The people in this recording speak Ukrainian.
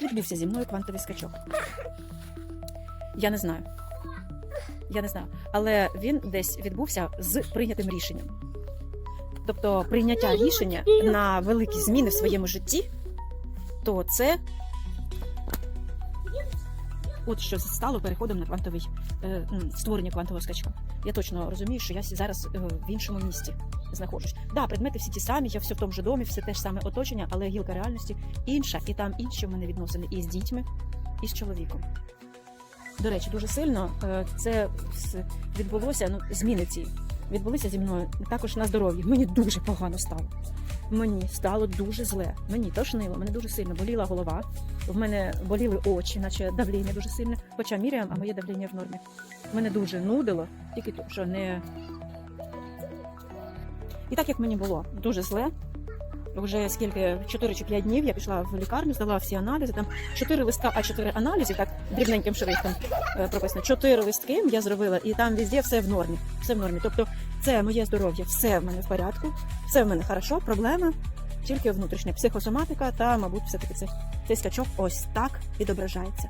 Як відбувся зі мною квантовий скачок? Я не знаю. Я не знаю. Але він десь відбувся з прийнятим рішенням. Тобто прийняття рішення на великі зміни в своєму житті, то це от що стало переходом на квантовий е, створення квантового скачка. Я точно розумію, що я зараз е, в іншому місті знаходжусь. Да, предмети всі ті самі, я все в тому же домі, все те ж саме оточення, але гілка реальності інша, і там інші в мене відносини і з дітьми, і з чоловіком. До речі, дуже сильно е, це відбулося. Ну, зміни ці відбулися зі мною також на здоров'ї. Мені дуже погано стало. Мені стало дуже зле. Мені тошнило, мене дуже сильно боліла голова. В мене боліли очі, наче давління дуже сильне. Хоча міряємо, а моє давління в нормі. Мене дуже нудило, тільки то, що не. І так як мені було дуже зле, вже скільки 4 чи 5 днів я пішла в лікарню, здала всі аналізи. Там 4 листка, а 4 аналізів, так дрібненьким шрифтом е, прописано. 4 листки я зробила, і там везде все в нормі. Все в нормі. Тобто, це моє здоров'я, все в мене в порядку, все в мене хорошо, проблема. Тільки внутрішня психосоматика та, мабуть, все-таки це цей скачок ось так відображається.